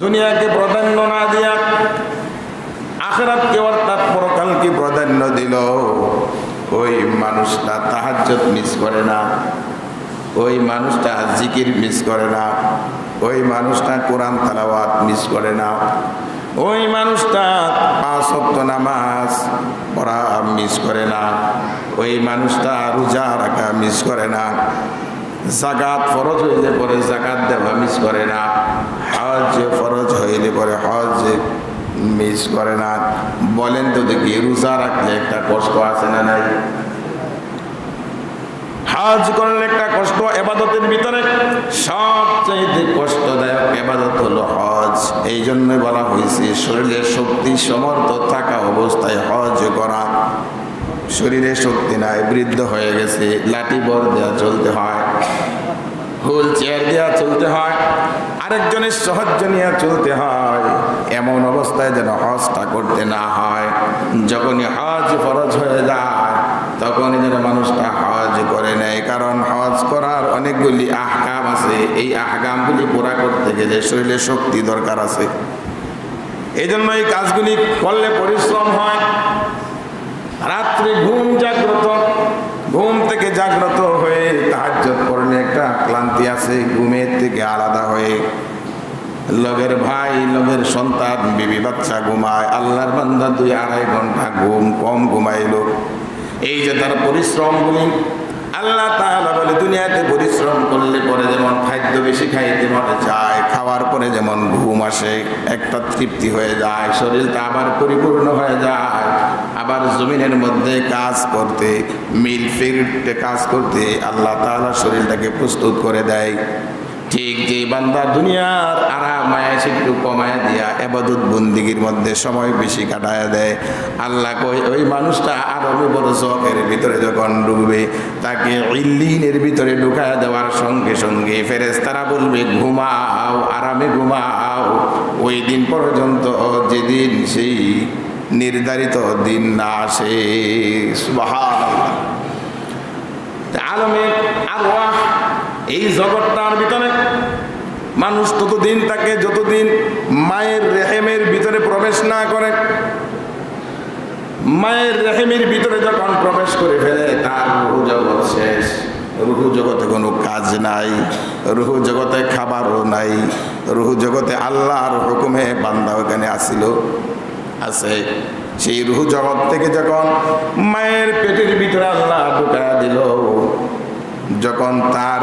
দুনিয়াকে প্রাধান্য না দিয়া আখেরাতকে অর্থাৎ পরকালকে প্রাধান্য দিল। ওই মানুষটা তাহাজ্জত মিস করে না। ওই মানুষটা জিকির মিস করে না। ওই মানুষটা কোরআন তালাওয়াত মিস করে না। ওই মানুষটা পাঁচ ওয়াক্ত নামাজ পড়া মিস করে না। ওই মানুষটা রোজা রাখা মিস করে না। জাকাত ফরজ হইলে পরে জাকাত দেওয়া মিস করে না। হজ ফরজ হইলে পরে হজ মিস করে না। বলেন তো দেখি, রোজা রাখলে একটা কষ্ট আছে না নাই? হজ করলে একটা কষ্ট এবাদতের ভিতরে। সবচাইতে কষ্টদায়ক এবাদত হলো হজ। এই জন্য বলা হয়েছে, শরীরে শক্তি সমর্থ থাকা অবস্থায় হজ করা। শরীরে শক্তি নাই, বৃদ্ধ হয়ে গেছে, লাঠি বর দেওয়া চলতে হয় হুল চেয়ার দেওয়া চলতে হয়। আরেকজনের সাহায্য নিয়ে চলতে হয়। এমন অবস্থায় যেন হজটা করতে না হয়। যখনই হজ ফরজ হয়ে যায়, তখনই যেন মানুষটা হজ করে নেয়। কারণ হজ করার অনেকগুলি আহকাম আছে। এই আহকামগুলি পুরা করতে গেলে শরীরে শক্তি দরকার আছে। এই জন্য এই কাজগুলি করলে পরিশ্রম হয়। রাত্রে ঘুম লগের ভাই, লগের সন্তান, বিবি বাচ্চা ঘুমায়, আল্লাহর বান্দা দুই আড়াই ঘণ্টা ঘুম কম ঘুমাইলো। এই যে তার পরিশ্রমগুলি, আল্লাহ তাআলা বলে, দুনিয়াতে পরিশ্রম করলে পরে যেমন খাদ্য বেশি খাইতে মনে যায় খাওয়ার পরে যেমন ঘুম আসে, একটা তৃপ্তি হয়ে যায়, শরীরটা আবার পরিপূর্ণ হয়ে যায়। আবার জমিনের মধ্যে কাজ করতে, মিল ফিরতে কাজ করতে আল্লাহ তাআলা শরীরটাকে প্রস্তুত করে দেয়। ঠিক যে বান্দা, দুনিয়ার আরাম আয়াস একটু কমায় দিয়া এবাদত বন্দিগির মধ্যে সময় বেশি কাটায় দেয়। আল্লাহ কই ওই মানুষটা আরও বড় চকের ভিতরে যখন ডুববে, তাকে ইল্লিনের ভিতরে ঢুকায় দেওয়ার সঙ্গে সঙ্গে ফেরেস তারা বলবে, ঘুমাও, আরামে ঘুমাও। ওই দিন পর্যন্ত যেদিন সেই নির্ধারিত দিন না আসে। আলমে আরওয়াহ এই জগৎটার ভিতরে মানুষ ততদিন তাকে যতদিন মায়ের রেহেমের ভিতরে প্রবেশ না করে, মায়ের রেহেমের ভিতরে যখন প্রবেশ করে ফেলে, তার রুহু জগৎ শেষ। রুহু জগতে কোনো কাজ নাই, রুহু জগতে খাবারও নাই, রুহু জগতে আল্লাহর হুকুমে বান্দা ওখানে আসিল আছে সেই রুহু জগৎ থেকে যখন মায়ের পেটের ভিতরে আল্লাহ ঢুকা দিল, যখন তার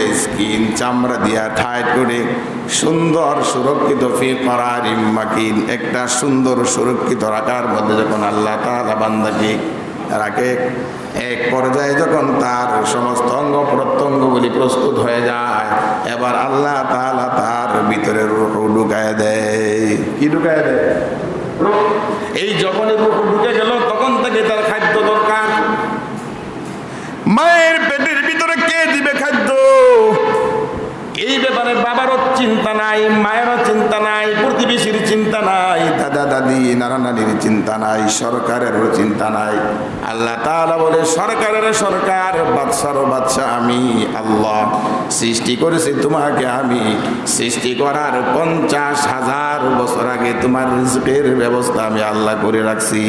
দিয়ে স্কিন চামড়া দিয়া ঠাইট করে সুন্দর সুরক্ষিত ফি করার ইম্মাকিন একটা সুন্দর সুরক্ষিত রাখার মধ্যে যখন আল্লাহ তাআলা বান্দাকে রাখে এক পর্যায়ে যখন তার সমস্ত অঙ্গ প্রত্যঙ্গগুলি প্রস্তুত হয়ে যায় এবার আল্লাহ তাআলা তার ভিতরে রূহ ঢুকায় দেয় কি ঢুকায় দেয়। এই যখনই রূহ ঢুকে গেল তখন থেকে তার খাদ্য দরকার মায়ের পেটের ভিতরে কে দিবে খাদ্য এই ব্যাপারে বাবারও চিন্তা নাই, মায়েরও চিন্তা নাই, প্রতিবেশীর চিন্তা নাই, দাদা দাদি নানা চিন্তা নাই সরকারেরও চিন্তা নাই। আল্লাহ তাআলা বলে, সরকারের সরকার বাদশারও বাদশা আমি, আল্লাহ। সৃষ্টি করেছি তোমাকে আমি। সৃষ্টি করার পঞ্চাশ হাজার বছর আগে তোমার রিজকের ব্যবস্থা আমি আল্লাহ করে রাখছি।